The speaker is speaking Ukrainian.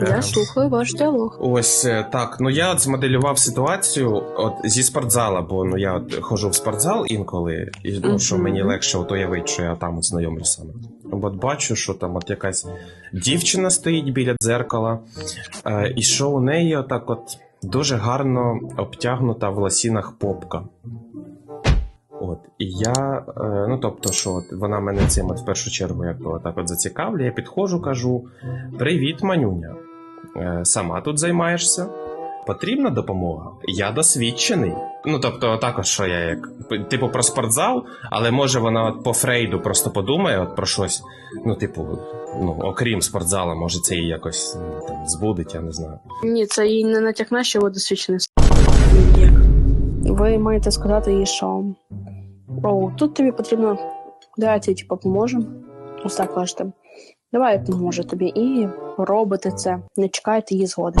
Я слухаю ваш діалог. Ось е, так. Ну я от змоделював ситуацію от зі спортзала, бо ну я от ходжу в спортзал інколи, і ну, що мені легше от уявити, що я там от знайомлюсь саме. От бачу, що там от якась дівчина стоїть біля дзеркала, е, і що у неї отак от дуже гарно обтягнута в ласінах попка. От, і я, е, ну тобто, що от вона мене цим от в першу чергу як так от зацікавлює, я підходжу, кажу: Привіт, манюня. Е, Сама тут займаєшся? Потрібна допомога? Я досвідчений. Ну, тобто, також, що я як типу про спортзал, але може вона от по Фрейду просто подумає от про щось. Ну, типу, ну, окрім спортзала, може це її якось ну, там, збудить, я не знаю. Ні, це їй не натякне, що ви досвідчений Ви маєте сказати їй, що о, тут тобі потрібно. Давайте типу, поможемо. Ось так кажете. Давай я поможу тобі. І робите це. Не чекайте її згоди.